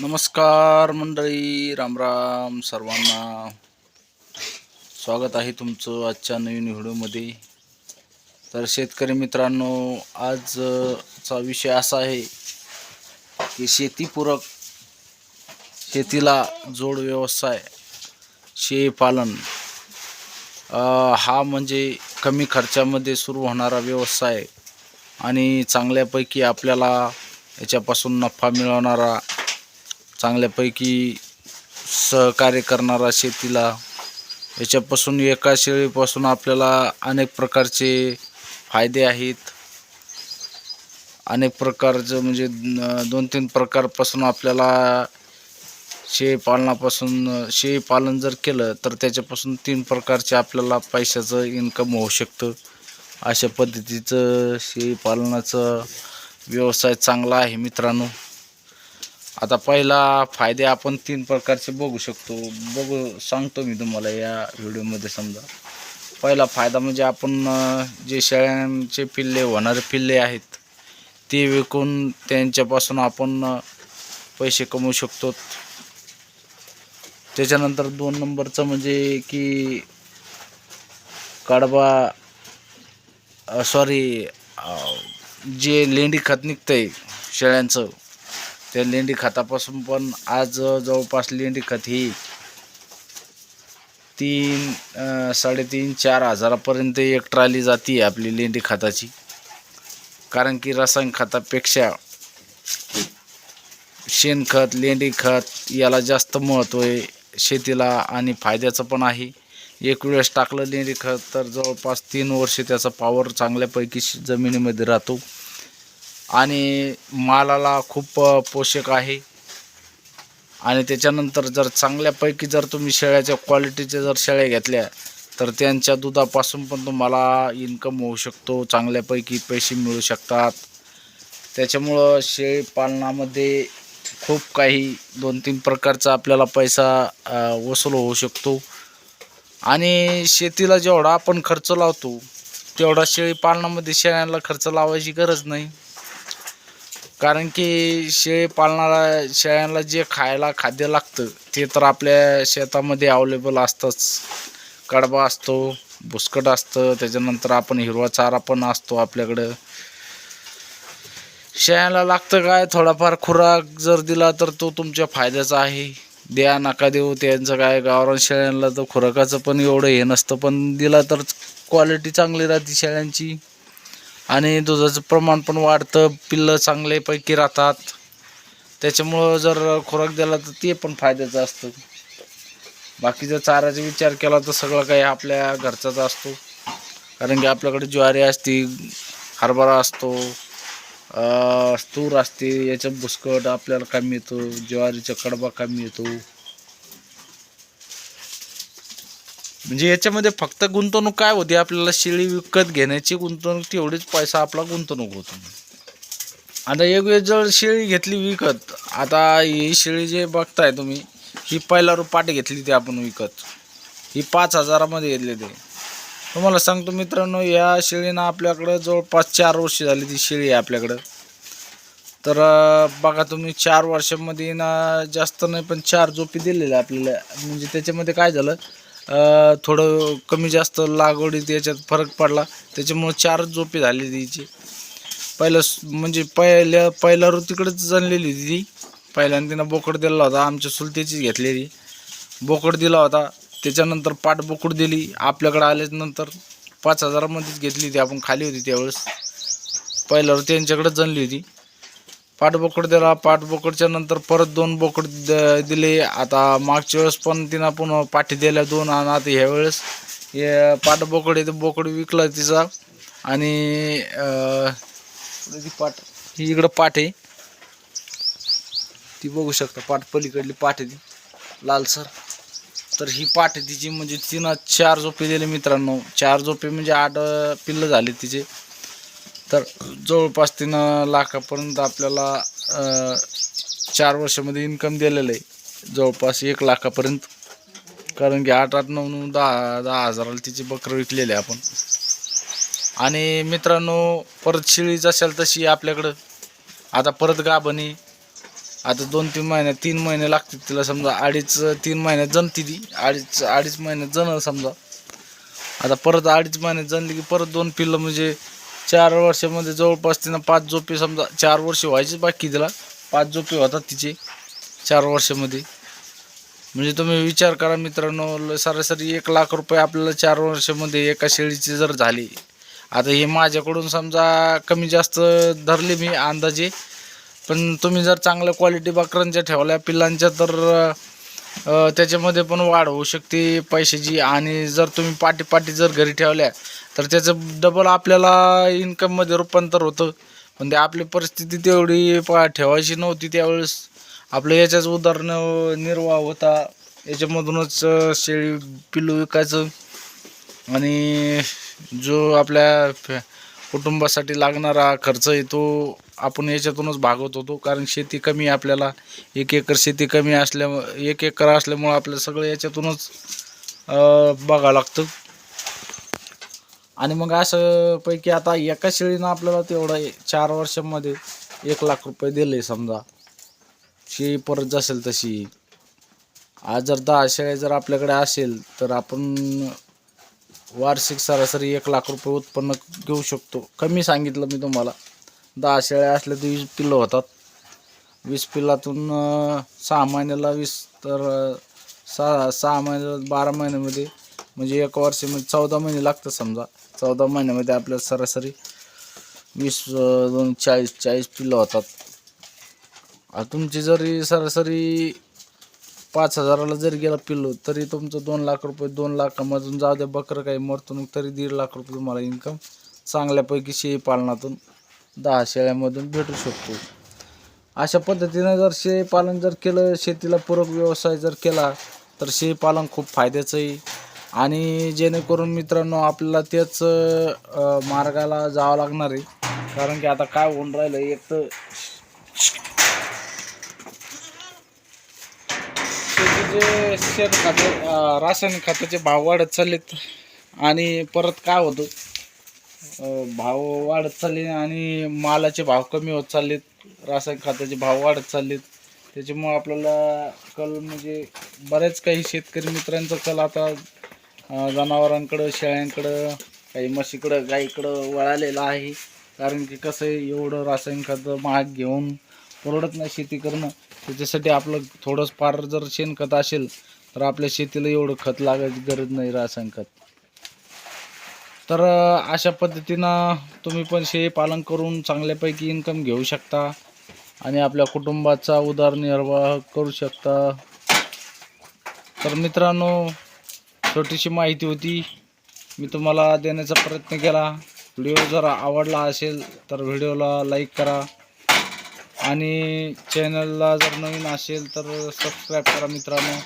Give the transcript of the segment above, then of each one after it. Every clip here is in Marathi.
नमस्कार मंडळी रामराम सर्वांना. स्वागत आहे तुमचं आजच्या नवीन व्हिडिओमध्ये. तर शेतकरी मित्रांनो आजचा विषय असा आहे की शेतीपूरक शेतीला जोड व्यवसाय शेळीपालन हा म्हणजे कमी खर्चामध्ये सुरू होणारा व्यवसाय आणि चांगल्यापैकी आपल्याला याच्यापासून नफा मिळवणारा चांगल्यापैकी सहकार्य करणारा शेतीला. याच्यापासून एका शेळीपासून आपल्याला अनेक प्रकारचे फायदे आहेत. अनेक प्रकारचं म्हणजे दोन तीन प्रकारपासून आपल्याला शेळीपालनापासून शेळीपालन जर केलं तर त्याच्यापासून तीन प्रकारचे आपल्याला पैशाचं इन्कम होऊ शकतं. अशा पद्धतीचं शेळीपालनाचं व्यवसाय चांगला आहे मित्रांनो. आता पहिला फायदे आपण तीन प्रकारचे बघू शकतो. बघू सांगतो मी तुम्हाला या व्हिडिओमध्ये समजा. पहिला फायदा म्हणजे आपण जे शेळ्यांचे पिल्ले होणारे पिल्ले आहेत ते विकून त्यांच्यापासून आपण पैसे कमवू शकतो. त्याच्यानंतर दोन नंबरचं म्हणजे की कडबा सॉरी जे लेंडी खत निघतंय शेळ्यांचं त्या लेंडी खतापासून पण आज जवळपास लेंडी खत ही तीन साडेतीन चार हजारापर्यंत एक ट्राली जाते आपली लेंडी खताची. कारण की रासायनिक खतापेक्षा शेणखत लेंडी खत याला जास्त महत्त्व आहे शेतीला आणि फायद्याचं पण आहे. एक वेळेस टाकलं लेंडी खत तर जवळपास तीन वर्षे त्याचा पावर चांगल्यापैकी जमिनीमध्ये राहतो. आणि मालाला खूप पोषक आहे. आणि त्याच्यानंतर जर चांगल्यापैकी जर तुम्ही शेळ्याच्या क्वालिटीच्या जर शेळ्या घेतल्या तर त्यांच्या दुधापासून पण तुम्हाला इन्कम होऊ शकतो चांगल्यापैकी पैसे मिळू शकतात. त्याच्यामुळं शेळीपालनामध्ये खूप काही दोन तीन प्रकारचा आपल्याला पैसा वसूल होऊ शकतो. आणि शेतीला जेवढा आपण खर्च लावतो तेवढा शेळीपालनामध्ये शेळ्यांना खर्च लावायची गरज नाही. कारण की शेळी पाळणारा शेळ्यांना जे खायला खाद्य लागतं ते तर आपल्या शेतामध्ये अवेलेबल असतंच. कडबा असतो भुसकट असतं त्याच्यानंतर आपण हिरवा चारा पण असतो आपल्याकडं. शेळ्याला लागतं काय? थोडाफार खुराक जर दिला तर तो तुमच्या फायद्याचा आहे. द्या नका देऊ त्यांचं काय? गावरान शेळ्यांना तर खुराकाचं पण एवढं हे नसतं पण दिला तर क्वालिटी चांगली राहते शेळ्यांची. आणि दुधाचं प्रमाण पण वाढतं पिल्लं चांगल्यापैकी राहतात. त्याच्यामुळं जर खुराक दिला तर ते पण फायद्याचं असतं. बाकीचा चाऱ्याचा विचार केला तर सगळं काही आपल्या घरचाच असतो. कारण की आपल्याकडे ज्वारी असते हरभरा असतो तूर असते याचं बुसकट आपल्याला कमी येतो ज्वारीचा कडबा कमी येतो. म्हणजे याच्यामध्ये फक्त गुंतवणूक काय होती? आपल्याला शेळी विकत घेण्याची गुंतवणूक तेवढीच पैसा आपला गुंतवणूक होतो. आता एक वेळ जर शेळी घेतली विकत आता ही शेळी जे बघताय तुम्ही ही पहिला रुपाट घेतली ती आपण विकत. ही पाच हजारामध्ये घेतली ते. तुम्हाला सांगतो मित्रांनो या शेळीनं आपल्याकडं जवळपास चार वर्ष झाली ती शेळी आहे आपल्याकडं. तर बघा तुम्ही चार वर्षामध्ये ना जास्त नाही पण चार झोपी दिलेल्या आपल्याला. म्हणजे त्याच्यामध्ये काय झालं? थोडं कमी जास्त लागवडीत याच्यात फरक पडला. त्याच्यामुळं चार झोपे झाली तिची. पहिलं म्हणजे पहिल्या पहिल्या ऋतू तिकडेच जणलेली होती ती. पहिल्यानं तिनं बोकड दिला होता आमच्या सुलतेचीच घेतलेली. बोकड दिला होता त्याच्यानंतर पाठ बोकड दिली. आपल्याकडे आल्यानंतर पाच हजारामध्येच घेतली होती आपण खाली होती त्यावेळेस. पहिल्या ऋतू जणली होती. पाठ बोकड दिला पाठ बोकडच्या नंतर परत दोन बोकड द- दिले. आता मागच्या वेळेस पण तिनं पुन्हा पाठी दिल्या दोन आणि आता ह्या वेळेस हे पाठ बोकड आहे बोकड विकला तिचा. आणि ती पाठ ही इकडं पाठ आहे. ती बघू शकता पाठ पलीकडली पाठ आहे ती. लालसर तर ही पाठ आहे तिची म्हणजे तिनं चार झोपे दिले मित्रांनो. चार झोपे म्हणजे आठ पिल्लं झाले तिचे. तर जवळपास तीन लाखापर्यंत आपल्याला चार वर्षामध्ये इन्कम दिलेलं आहे. जवळपास एक लाखापर्यंत. कारण की आठ आठ नऊ नऊ दहा दहा हजाराला तिची बकरं विकलेली आहे आपण. आणि मित्रांनो परत शिळीच असेल तशी आपल्याकडं. आता परत गाभणी आता दोन तीन महिने तीन महिने लागतील तिला समजा. अडीच तीन महिन्यात जणती ती. अडीच अडीच महिन्यात जण समजा. आता परत अडीच महिन्यात जणली की परत दोन पिल्लं म्हणजे चार वर्षामध्ये जवळपास तिनं पाच झोपे समजा चार वर्ष व्हायचीच बाकी तिला. पाच झोपे होतात तिचे चार वर्षामध्ये. म्हणजे तुम्ही विचार करा मित्रांनो ल- सरासरी एक लाख रुपये आपल्याला चार वर्षामध्ये एका शेळीची जर झाली. आता हे माझ्याकडून समजा कमी जास्त धरले मी अंदाजे. पण तुम्ही जर चांगल्या क्वालिटी बकरांच्या ठेवल्या पिल्लांच्या तर त्याच्यामध्ये पण वाढ होऊ शकते पैशाची. आणि जर तुम्ही पाटी पाटी जर घरी ठेवल्या तर त्याचं डबल आपल्याला इन्कममध्ये रूपांतर होतं. पण ते आपली परिस्थिती तेवढी पा ठेवायची नव्हती त्यावेळेस. आपलं याच्याच उदाहरण निर्वाह होता. याच्यामधूनच शेळी पिल्लू विकायचं. आणि जो आपल्या फॅ- कुटुंबासाठी लागणारा खर्च आहे तो आपण याच्यातूनच भागवत होतो. कारण शेती कमी आपल्याला. एक एकर शेती कमी असल्या एक एकर असल्यामुळं आपल्याला सगळं याच्यातूनच बघावं लागतं. आणि मग असं पैकी आता एका शेळीनं आपल्याला तेवढं चार वर्षामध्ये एक लाख रुपये दिले समजा. शेळी परत जसेल तशी. आज जर दहा शेळ्या जर आपल्याकडे असेल तर आपण वार्षिक सरासरी एक लाख रुपये उत्पन्न घेऊ शकतो. कमी सांगितलं मी तुम्हाला. दहा शेळ्या असल्या तर वीस पिल्लं होतात. वीस पिल्लातून सहा महिन्याला वीस तर सहा सहा महिन्याला बारा महिन्यामध्ये म्हणजे एक वर्षामध्ये चौदा महिने लागतात समजा. चौदा महिन्यामध्ये आपल्याला सरासरी वीस दोन चाळीस चाळीस पिल्लं होतात. तुमची जरी सरासरी पाच हजाराला जरी गेला पिलो तरी तुमचं दोन लाख रुपये दोन लाखामधून जाऊ द्या बकरं काही मरतून तरी दीड लाख रुपये तुम्हाला इन्कम चांगल्यापैकी शेळी पालनातून दहा शेळ्यामधून भेटू शकतो. अशा पद्धतीनं जर शेळीपालन जर केलं शेतीला पूरक व्यवसाय जर केला तर शेळीपालन खूप फायद्याचं आहे. आणि जेणेकरून मित्रांनो आपल्याला तेच मार्गाला जावं लागणार आहे. कारण की आता काय होऊन राहिलं एक तर जे शेण खत रासायनिक खताचे भाव वाढत चाललेत आणि परत काय होतं भाव वाढत चालले आणि मालाचे भाव कमी होत चाललेत रासायनिक खताचे भाव वाढत चाललेत. त्याच्यामुळं आपल्याला कल म्हणजे बऱ्याच काही शेतकरी मित्रांचा कल आता जनावरांकडं शेळ्यांकडं काही म्हशीकडं गाईकडं वळालेलं आहे. कारण की कसं आहे एवढं रासायनिक खत महाग घेऊन परवडत नाही शेती करणं. त्याच्यासाठी आपलं थोडंच फार जर शेणखत असेल तर आपल्या शेतीला एवढं खत लागायची गरज नाही रासायनिक खत. तर अशा पद्धतीनं तुम्ही पण शेळी पालन करून चांगल्यापैकी इन्कम घेऊ शकता आणि आपल्या कुटुंबाचा उदरनिर्वाह करू शकता. तर मित्रांनो छोटीशी माहिती होती. मी तुम्हाला देण्याचा प्रयत्न केला. व्हिडिओ जर आवडला असेल तर व्हिडिओला लाईक करा. आणि चॅनलला जर नवीन असेल तर सबस्क्राईब करा मित्रांनो.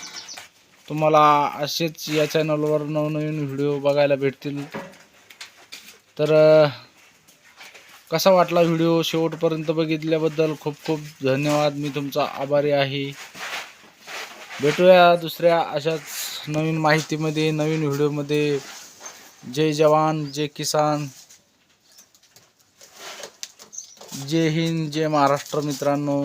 तुम्हाला असेच या चॅनलवर नवनवीन व्हिडिओ बघायला भेटतील. तर कसा वाटला व्हिडिओ शेवटपर्यंत बघितल्याबद्दल खूप खूप धन्यवाद. मी तुमचा आभारी आहे. भेटूया दुसऱ्या अशाच नवीन माहितीमध्ये नवीन व्हिडिओमध्ये. जय जवान जय किसान. जय हिंद जय महाराष्ट्र मित्रांनो.